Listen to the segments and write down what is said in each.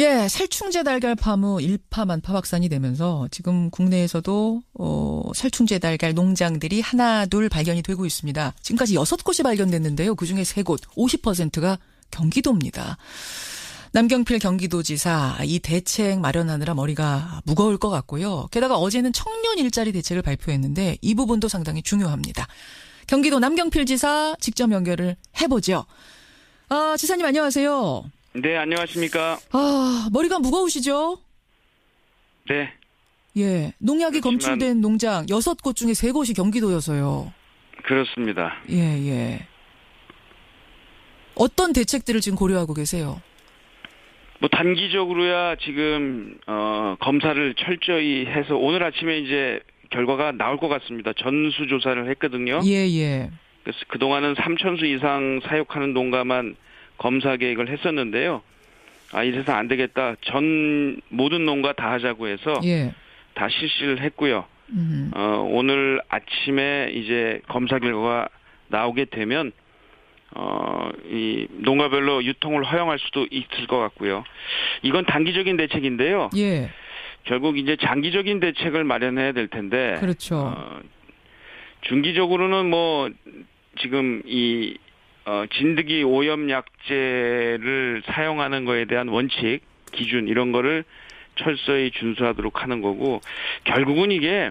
예, 살충제 달걀 파무 일파만파 확산이 되면서 지금 국내에서도 어, 살충제 달걀 농장들이 하나 둘 발견이 되고 있습니다. 지금까지 여섯 곳이 발견됐는데요. 그중에 세 곳, 50%가 경기도입니다. 남경필 경기도지사 이 대책 마련하느라 머리가 무거울 것 같고요. 게다가 어제는 청년 일자리 대책을 발표했는데 이 부분도 상당히 중요합니다. 경기도 남경필 지사 직접 연결을 해보죠. 아, 지사님 안녕하세요. 네, 안녕하십니까. 아, 머리가 무거우시죠? 네, 예. 농약이 그렇지만- 검출된 농장 여섯 곳 중에 세 곳이 경기도여서요. 그렇습니다. 예, 예. 어떤 대책들을 지금 고려하고 계세요? 뭐 단기적으로야 지금 어 검사를 철저히 해서 오늘 아침에 이제 결과가 나올 것 같습니다. 전수 조사를 했거든요. 예, 예. 그래서 그동안은 3천수 이상 사육하는 농가만 검사 계획을 했었는데요. 아, 이래서 안 되겠다. 전 모든 농가 다 하자고 해서 예. 다 실시를 했고요. 음. 어, 오늘 아침에 이제 검사 결과가 나오게 되면 어, 이 농가별로 유통을 허용할 수도 있을 것 같고요. 이건 단기적인 대책인데요. 예. 결국 이제 장기적인 대책을 마련해야 될 텐데 그렇죠. 어, 중기적으로는 뭐 지금 이 어, 진드기 오염 약제를 사용하는 거에 대한 원칙, 기준 이런 거를 철저히 준수하도록 하는 거고 결국은 이게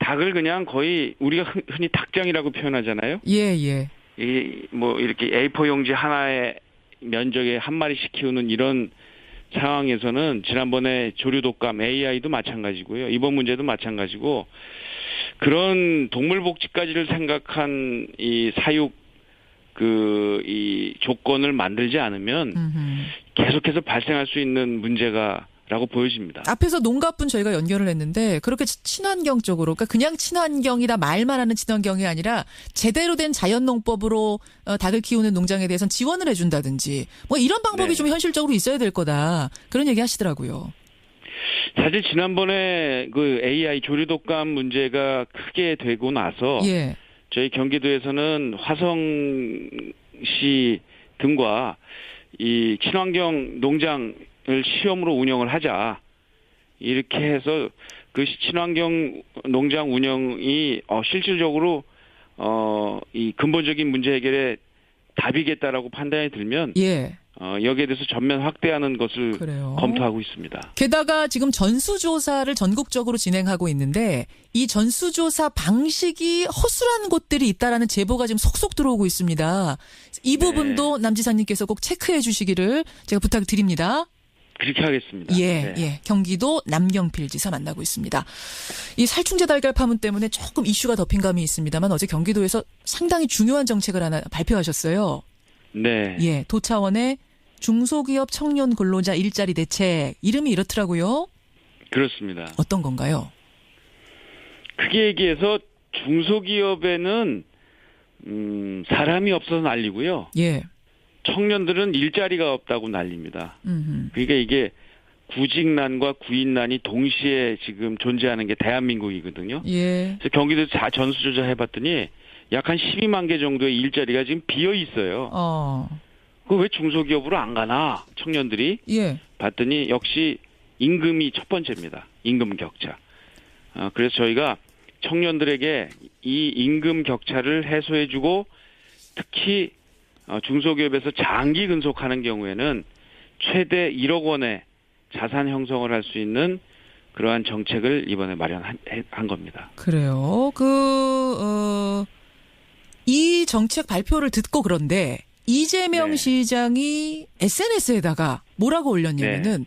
닭을 그냥 거의 우리가 흔- 흔히 닭장이라고 표현하잖아요. 예, 예. 이 뭐 이렇게 A4 용지 하나의 면적에 한 마리씩 키우는 이런 상황에서는 지난번에 조류 독감 AI도 마찬가지고요. 이번 문제도 마찬가지고 그런 동물 복지까지를 생각한 이 사육 그 이 조건을 만들지 않으면 음흠. 계속해서 발생할 수 있는 문제가 라고 보여집니다. 앞에서 농가분 저희가 연결을 했는데 그렇게 치- 친환경 쪽으로 그러니까 그냥 친환경이다 말만 하는 친환경이 아니라 제대로 된 자연농법으로 어, 닭을 키우는 농장에 대해서는 지원을 해준다든지 뭐 이런 방법이 네. 좀 현실적으로 있어야 될 거다 그런 얘기 하시더라고요. 사실 지난번에 그 AI 조류 독감 문제가 크게 되고 나서 예. 저희 경기도에서는 화성시 등과 이 친환경 농장을 시험으로 운영을 하자. 이렇게 해서 그 시- 친환경 농장 운영이 어 실질적으로 어 이 근본적인 문제 해결에 답이겠다라고 판단이 들면 예. 어 여기에 대해서 전면 확대하는 것을 그래요. 검토하고 있습니다. 게다가 지금 전수조사를 전국적으로 진행하고 있는데 이 전수조사 방식이 허술한 곳들이 있다라는 제보가 지금 속속 들어오고 있습니다. 이 네. 부분도 남지사님께서 꼭 체크해 주시기를 제가 부탁드립니다. 그렇게 하겠습니다. 예, 네. 예. 경기도 남경필 지사 만나고 있습니다. 이 살충제 달걀 파문 때문에 조금 이슈가 덮인 감이 있습니다만 어제 경기도에서 상당히 중요한 정책을 하나 발표하셨어요. 네. 예, 도차원의 중소기업 청년 근로자 일자리 대책 이름이 이렇더라고요. 그렇습니다. 어떤 건가요? 크게 얘기해서 중소기업에는 음, 사람이 없어서 난리고요. 예. 청년들은 일자리가 없다고 난립니다. 음. 그러니까 이게 구직난과 구인난이 동시에 지금 존재하는 게 대한민국이거든요. 예. 그래서 경기도에서 자 전수조사 해봤더니 약 한 12만 개 정도의 일자리가 지금 비어 있어요. 어. 그 왜 중소기업으로 안 가나 청년들이 예. 봤더니 역시 임금이 첫 번째입니다. 임금 격차. 어, 그래서 저희가 청년들에게 이 임금 격차를 해소해주고 특히 어, 중소기업에서 장기 근속하는 경우에는 최대 1억 원의 자산 형성을 할 수 있는 그러한 정책을 이번에 마련한 한 겁니다. 그래요. 그, 어, 이 정책 발표를 듣고 그런데 이재명 네. 시장이 SNS에다가 뭐라고 올렸냐면은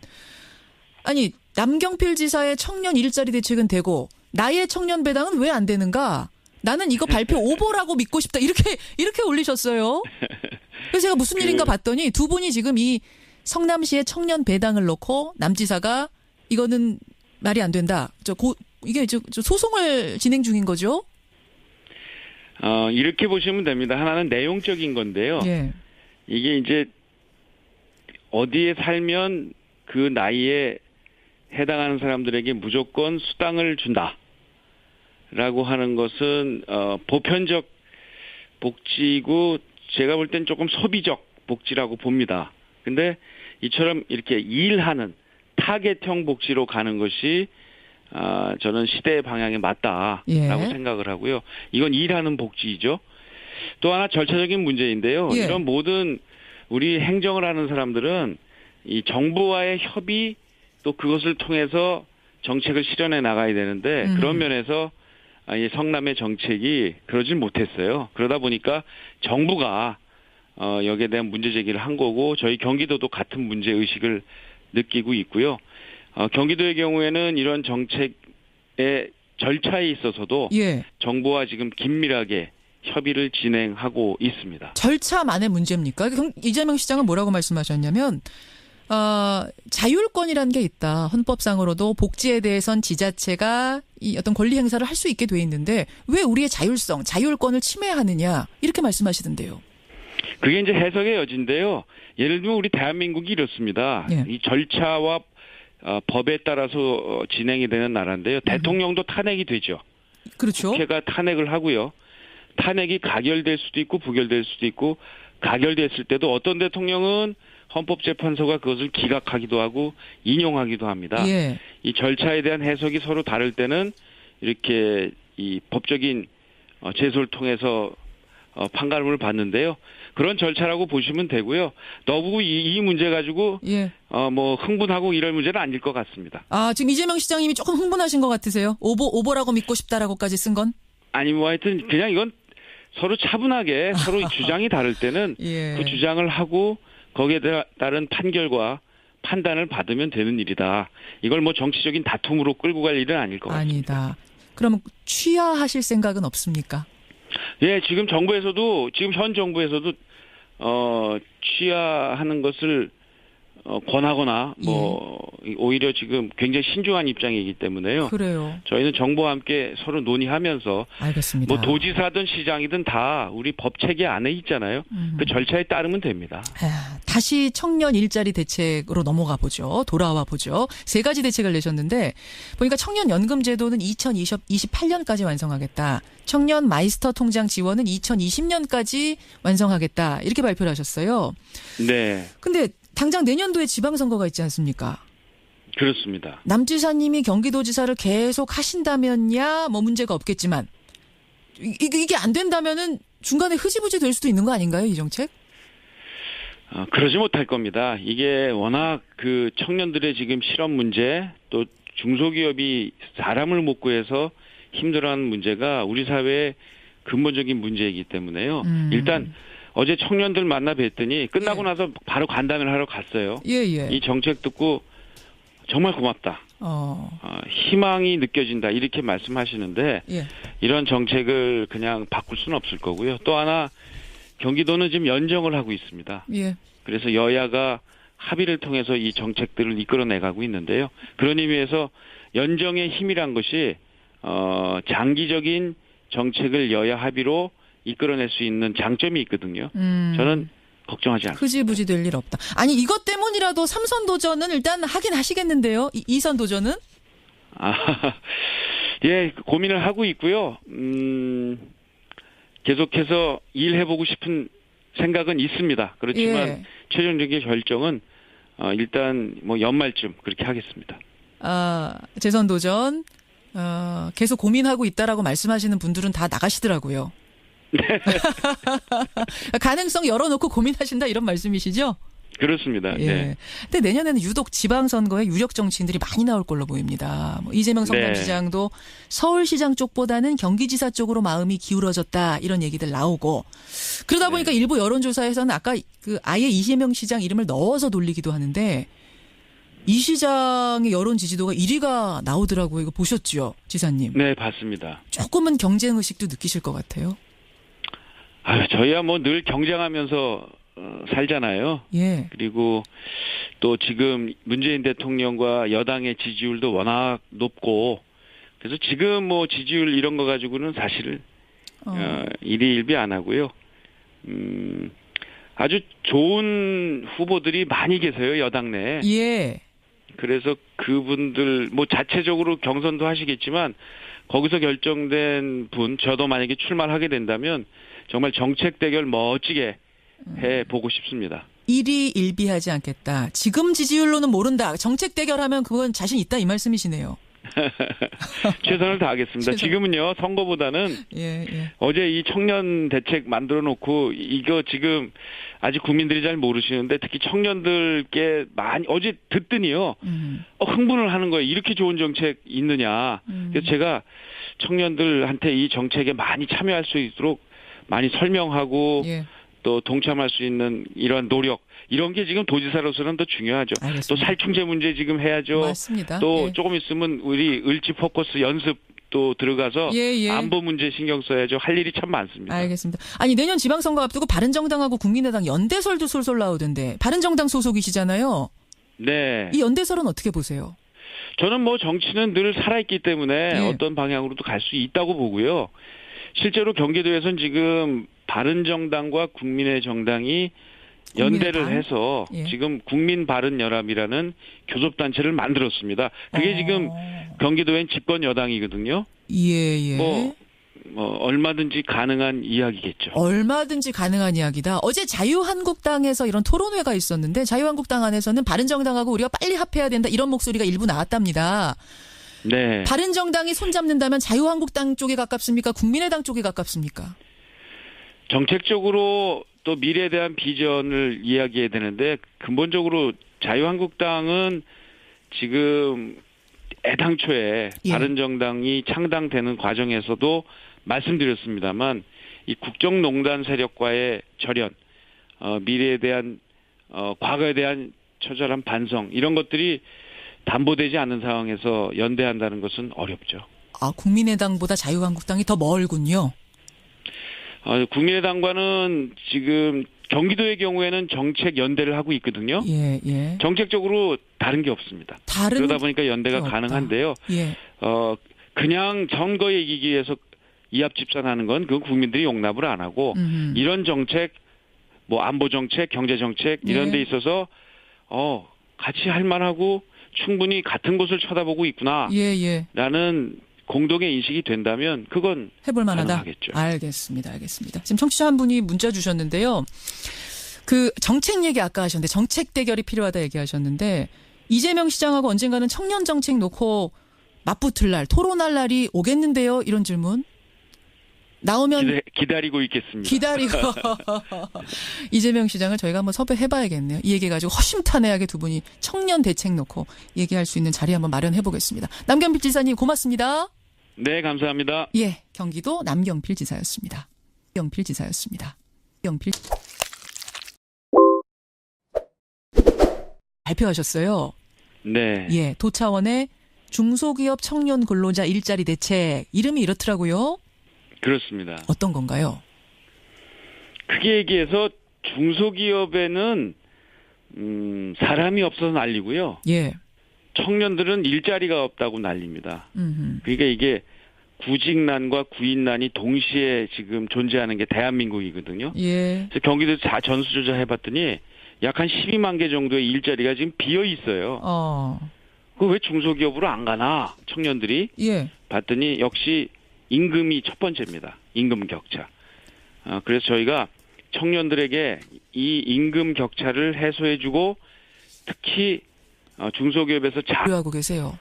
아니, 남경필 지사의 청년 일자리 대책은 되고 나의 청년 배당은 왜 안 되는가? 나는 이거 발표 오보라고 믿고 싶다. 이렇게, 이렇게 올리셨어요. 그래서 제가 무슨 그- 일인가 봤더니 두 분이 지금 이 성남시의 청년 배당을 놓고 남지사가 이거는 말이 안 된다. 저 고, 이게 저, 저 소송을 진행 중인 거죠? 어, 이렇게 보시면 됩니다. 하나는 내용적인 건데요. 예. 이게 이제 어디에 살면 그 나이에 해당하는 사람들에게 무조건 수당을 준다. 라고 하는 것은 어 보편적 복지고 제가 볼 땐 조금 소비적 복지라고 봅니다. 근데 이처럼 이렇게 일하는 타겟형 복지로 가는 것이 아, 저는 시대의 방향에 맞다라고 예. 생각을 하고요. 이건 일하는 복지이죠. 또 하나 절차적인 문제인데요. 예. 이런 모든 우리 행정을 하는 사람들은 이 정부와의 협의 또 그것을 통해서 정책을 실현해 나가야 되는데 음. 그런 면에서 아, 이 성남의 정책이 그러질 못했어요. 그러다 보니까 정부가 어, 여기에 대한 문제 제기를 한 거고 저희 경기도도 같은 문제 의식을 느끼고 있고요. 어, 경기도의 경우에는 이런 정책의 절차에 있어서도 예. 정부와 지금 긴밀하게 협의를 진행하고 있습니다. 절차만의 문제입니까? 그럼 이재명 시장은 뭐라고 말씀하셨냐면 어, 자율권이라는 게 있다. 헌법상으로도 복지에 대해선 지자체가 이 어떤 권리 행사를 할 수 있게 돼 있는데 왜 우리의 자율성, 자율권을 침해하느냐 이렇게 말씀하시던데요. 그게 이제 해석의 여지인데요. 예를 들면 우리 대한민국이 이렇습니다. 예. 이 절차와 어, 법에 따라서 어, 진행이 되는 나라인데요. 대통령도 탄핵이 되죠. 그렇죠. 국회가 탄핵을 하고요. 탄핵이 가결될 수도 있고 부결될 수도 있고 가결됐을 때도 어떤 대통령은 헌법재판소가 그것을 기각하기도 하고 인용하기도 합니다. 예. 이 절차에 대한 해석이 서로 다를 때는 이렇게 이 법적인 어, 제소를 통해서 어, 판가름을 받는데요. 그런 절차라고 보시면 되고요. 너무 이, 이 문제 가지고 예. 어, 뭐 흥분하고 이럴 문제는 아닐 것 같습니다. 아, 지금 이재명 시장님이 조금 흥분하신 것 같으세요? 오보, 오보라고 믿고 싶다라고까지 쓴 건? 아니 뭐 하여튼 그냥 이건 서로 차분하게 서로 주장이 다를 때는 예. 그 주장을 하고 거기에 다- 따른 판결과 판단을 받으면 되는 일이다. 이걸 뭐 정치적인 다툼으로 끌고 갈 일은 아닐 것 같습니다. 아니다. 그럼 취하하실 생각은 없습니까? 예, 지금 정부에서도 지금 현 정부에서도 어 취하하는 것을 어 권하거나 뭐 오히려 지금 굉장히 신중한 입장이기 때문에요. 그래요. 저희는 정부와 함께 서로 논의하면서 알겠습니다. 뭐 도지사든 시장이든 다 우리 법 체계 안에 있잖아요. 음. 그 절차에 따르면 됩니다. 아, 다시 청년 일자리 대책으로 넘어가 보죠. 돌아와 보죠. 세 가지 대책을 내셨는데 보니까 청년 연금 제도는 2028년까지 완성하겠다. 청년 마이스터 통장 지원은 2020년까지 완성하겠다. 이렇게 발표를 하셨어요. 네, 근데 당장 내년도에 지방선거가 있지 않습니까? 그렇습니다. 남지사님이 경기도지사를 계속 하신다면야 뭐 문제가 없겠지만 이- 이게 안 된다면은 중간에 흐지부지 될 수도 있는 거 아닌가요, 이 정책? 어, 그러지 못할 겁니다. 이게 워낙 그 청년들의 지금 실업 문제 또 중소기업이 사람을 못 구해서 힘들어하는 문제가 우리 사회의 근본적인 문제이기 때문에요. 음. 일단 어제 청년들 만나 뵀더니 끝나고 예. 나서 바로 간담회를 하러 갔어요. 예, 예. 이 정책 듣고 정말 고맙다. 어. 어, 희망이 느껴진다. 이렇게 말씀하시는데 예. 이런 정책을 그냥 바꿀 수는 없을 거고요. 또 하나 경기도는 지금 연정을 하고 있습니다. 예. 그래서 여야가 합의를 통해서 이 정책들을 이끌어내가고 있는데요. 그런 의미에서 연정의 힘이란 것이 어 장기적인 정책을 여야 합의로 이끌어낼 수 있는 장점이 있거든요. 음. 저는 걱정하지 않습니다. 흐지부지 될 일 없다. 아니 이것 때문이라도 삼선 도전은 일단 하긴 하시겠는데요. 이, 이선 도전은? 아, 예, 고민을 하고 있고요. 음, 계속해서 일해보고 싶은 생각은 있습니다. 그렇지만 예. 최종적인 결정은 어, 일단 뭐 연말쯤 그렇게 하겠습니다. 아 재선 도전 어, 계속 고민하고 있다라고 말씀하시는 분들은 다 나가시더라고요. 가능성 열어놓고 고민하신다 이런 말씀이시죠? 그렇습니다. 예. 네. 근데 내년에는 유독 지방선거에 유력 정치인들이 많이 나올 걸로 보입니다. 뭐 이재명 성남시장도 서울시장 쪽보다는 경기지사 쪽으로 마음이 기울어졌다 이런 얘기들 나오고 그러다 보니까 네. 일부 일부 여론조사에서는 아까 그 아예 이재명 시장 이름을 넣어서 돌리기도 하는데 이 시장의 여론 지지도가 1위가 나오더라고요. 이거 보셨죠, 지사님? 네, 봤습니다. 조금은 경쟁 의식도 느끼실 것 같아요. 아유, 저희야 뭐 늘 경쟁하면서 어, 살잖아요. 예. 그리고 또 지금 문재인 대통령과 여당의 지지율도 워낙 높고 그래서 지금 뭐 지지율 이런 거 가지고는 사실 어. 어, 일희일비 안 하고요. 음, 아주 좋은 후보들이 많이 계세요 여당 내에. 예. 그래서 그분들 뭐 자체적으로 경선도 하시겠지만 거기서 결정된 분 저도 만약에 출마를 하게 된다면 정말 정책 대결 멋지게 해 보고 싶습니다. 일이 일비하지 않겠다. 지금 지지율로는 모른다. 정책 대결하면 그건 자신 있다 이 말씀이시네요. 최선을 다하겠습니다. 최선. 지금은요 선거보다는 예, 예. 어제 이 청년 대책 만들어 놓고 이거 지금 아직 국민들이 잘 모르시는데 특히 청년들께 많이 어제 듣더니요 음, 어, 흥분을 하는 거예요. 이렇게 좋은 정책 있느냐. 음. 그래서 제가 청년들한테 이 정책에 많이 참여할 수 있도록 많이 설명하고 예. 또 동참할 수 있는 이런 노력 이런 게 지금 도지사로서는 더 중요하죠. 또 알겠습니다. 살충제 문제 지금 해야죠. 맞습니다. 또 예. 조금 있으면 우리 을지 포커스 연습 또 들어가서 예, 예. 안보 문제 신경 써야죠. 할 일이 참 많습니다. 알겠습니다. 아니 내년 지방선거 앞두고 바른정당하고 국민의당 연대설도 솔솔 나오던데 바른정당 소속이시잖아요. 네. 이 연대설은 어떻게 보세요? 저는 뭐 정치는 늘 살아있기 때문에 예. 어떤 방향으로도 갈 수 있다고 보고요. 실제로 경기도에선 지금 바른정당과 국민의 정당이 연대를? 해서 예. 지금 국민바른연합이라는 교섭단체를 만들었습니다. 그게 어. 지금 경기도엔 집권 여당이거든요. 예, 예. 뭐, 뭐 얼마든지 가능한 이야기겠죠. 얼마든지 가능한 이야기다. 어제 자유한국당에서 이런 토론회가 있었는데 자유한국당 안에서는 바른정당하고 우리가 빨리 합해야 된다 이런 목소리가 일부 나왔답니다. 네. 바른 정당이 손잡는다면 자유한국당 쪽에 가깝습니까? 국민의당 쪽에 가깝습니까? 정책적으로 또 미래에 대한 비전을 이야기해야 되는데 근본적으로 자유한국당은 지금 애당초에 예. 바른정당이 창당되는 과정에서도 말씀드렸습니다만 이 국정농단 세력과의 절연, 어, 미래에 대한 어, 과거에 대한 처절한 반성 이런 것들이 담보되지 않는 상황에서 연대한다는 것은 어렵죠. 아, 국민의당보다 자유한국당이 더 멀군요. 어, 국민의당과는 지금 경기도의 경우에는 정책 연대를 하고 있거든요. 예, 예. 정책적으로 다른 게 없습니다. 다른 그러다 보니까 연대가. 가능한데요. 예. 어, 그냥 선거에 이기기 위해서 이합 집산하는 건그 국민들이 용납을 안 하고 음. 이런 정책, 뭐 안보 정책, 경제 정책 이런 예. 데 있어서 어 같이 할 만하고 충분히 같은 곳을 쳐다보고 있구나라는 예, 예. 공동의 인식이 된다면 그건 해볼 만하다. 가능하겠죠. 알겠습니다. 알겠습니다. 지금 청취자 한 분이 문자 주셨는데요. 그 정책 얘기 아까 하셨는데 정책 대결이 필요하다 얘기하셨는데 이재명 시장하고 언젠가는 청년 정책 놓고 맞붙을 날 토론할 날이 오겠는데요. 이런 질문 나오면 기다, 기다 리고 있겠습니다. 기다리고 이재명 시장을 저희가 한번 섭외해봐야겠네요. 이 얘기 가지고 허심탄회하게 두 분이 청년 대책 놓고 얘기할 수 있는 자리 한번 마련해 보겠습니다. 남경필 지사님 고맙습니다. 네, 감사합니다. 예, 경기도 남경필 지사였습니다. 경필 지사였습니다. 경필 발표하셨어요. 네. 예, 도차원의 중소기업 청년 근로자 일자리 대책 이름이 이렇더라고요. 그렇습니다. 어떤 건가요? 크게 얘기해서 중소기업에는 음, 사람이 없어서 난리고요. 예, 청년들은 일자리가 없다고 난립니다. 음, 그러니까 이게 구직난과 구인난이 동시에 지금 존재하는 게 대한민국이거든요. 예, 그래서 경기도 자 전수조사 해봤더니 약 한 12만 개 정도의 일자리가 지금 비어 있어요. 어, 그왜 중소기업으로 안 가나 청년들이 예, 봤더니 역시 임금이 첫 번째입니다. 임금 격차. 어, 그래서 저희가 청년들에게 이 임금 격차를 해소해주고 특히 어, 중소기업에서 자, 하고 계세요.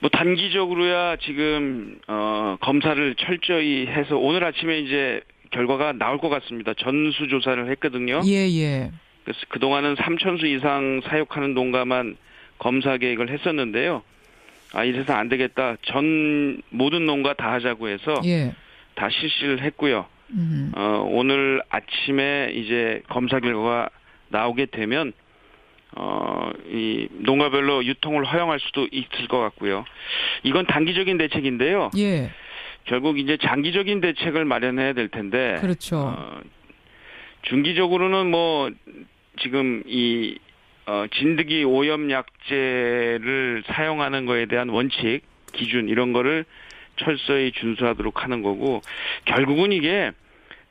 뭐 단기적으로야 지금 어, 검사를 철저히 해서 오늘 아침에 이제 결과가 나올 것 같습니다. 전수 조사를 했거든요. 예, 예, 그래서 그 동안은 3천수 이상 사육하는 농가만 검사 계획을 했었는데요. 아, 이래서 안 되겠다. 전 모든 농가 다 하자고 해서 예, 다 실시를 했고요. 음, 어, 오늘 아침에 이제 검사 결과가 나오게 되면 어, 이 농가별로 유통을 허용할 수도 있을 것 같고요. 이건 단기적인 대책인데요. 예, 결국 이제 장기적인 대책을 마련해야 될 텐데 그렇죠. 어, 중기적으로는 뭐 지금 이 어, 진드기 오염 약제를 사용하는 거에 대한 원칙, 기준 이런 거를 철저히 준수하도록 하는 거고 결국은 이게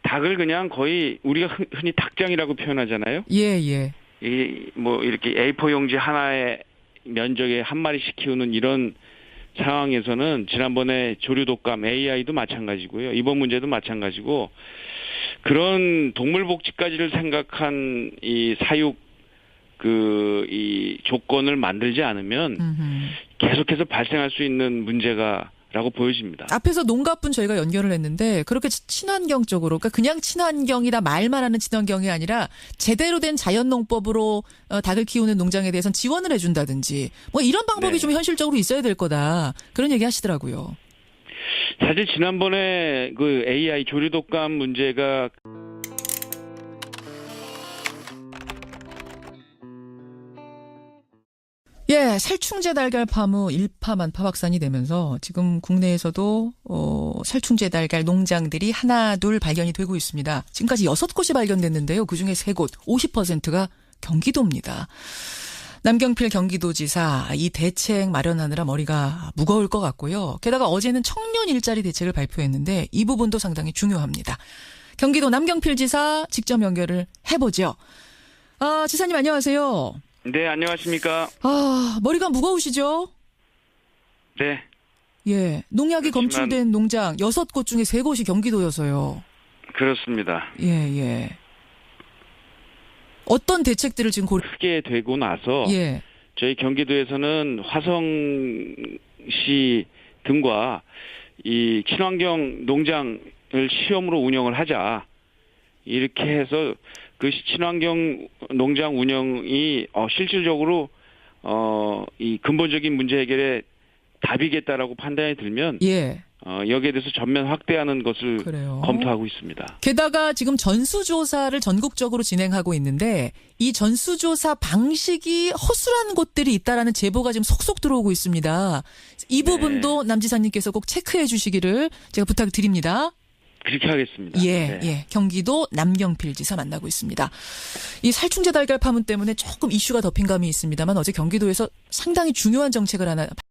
닭을 그냥 거의 우리가 흔- 흔히 닭장이라고 표현하잖아요. 예, 예, 이 뭐 이렇게 A4 용지 하나의 면적에 한 마리씩 키우는 이런 상황에서는 지난번에 조류 독감 AI도 마찬가지고요. 이번 문제도 마찬가지고 그런 동물 복지까지를 생각한 이 사육 그 이 조건을 만들지 않으면 음흠. 계속해서 발생할 수 있는 문제가 라고 보여집니다. 앞에서 농가분 저희가 연결을 했는데 그렇게 치- 친환경 쪽으로 그러니까 그냥 친환경이다 말만 하는 친환경이 아니라 제대로 된 자연농법으로 어, 닭을 키우는 농장에 대해서는 지원을 해준다든지 뭐 이런 방법이 네. 좀 현실적으로 있어야 될 거다 그런 얘기 하시더라고요. 사실 지난번에 그 AI 조류 독감 문제가 예, 살충제 달걀 파무 일파만파 확산이 되면서 지금 국내에서도 어, 살충제 달걀 농장들이 하나 둘 발견이 되고 있습니다. 지금까지 여섯 곳이 발견됐는데요. 그중에 세 곳, 50%가 경기도입니다. 남경필 경기도지사 이 대책 마련하느라 머리가 무거울 것 같고요. 게다가 어제는 청년 일자리 대책을 발표했는데 이 부분도 상당히 중요합니다. 경기도 남경필 지사 직접 연결을 해보죠. 아, 지사님 안녕하세요. 네 안녕하십니까? 아, 머리가 무거우시죠? 네 예. 농약이 그렇지만- 검출된 농장 여섯 곳 중에 세 곳이 경기도여서요. 그렇습니다. 예, 예. 어떤 대책들을 지금 고려, 크게 되고 나서 예. 저희 경기도에서는 화성시 등과 이 친환경 농장을 시험으로 운영을 하자. 이렇게 해서 그 시- 친환경 농장 운영이 어, 실질적으로 어, 이 근본적인 문제 해결에 답이겠다라고 판단이 들면 예. 어, 여기에 대해서 전면 확대하는 것을 그래요. 검토하고 있습니다. 게다가 지금 전수조사를 전국적으로 진행하고 있는데 이 전수조사 방식이 허술한 곳들이 있다라는 제보가 지금 속속 들어오고 있습니다. 이 네. 부분도 남지사님께서 꼭 체크해 주시기를 제가 부탁드립니다. 그렇게 하겠습니다. 예, 네. 예. 경기도 남경필 지사 만나고 있습니다. 이 살충제 달걀 파문 때문에 조금 이슈가 덮인 감이 있습니다만 어제 경기도에서 상당히 중요한 정책을 하나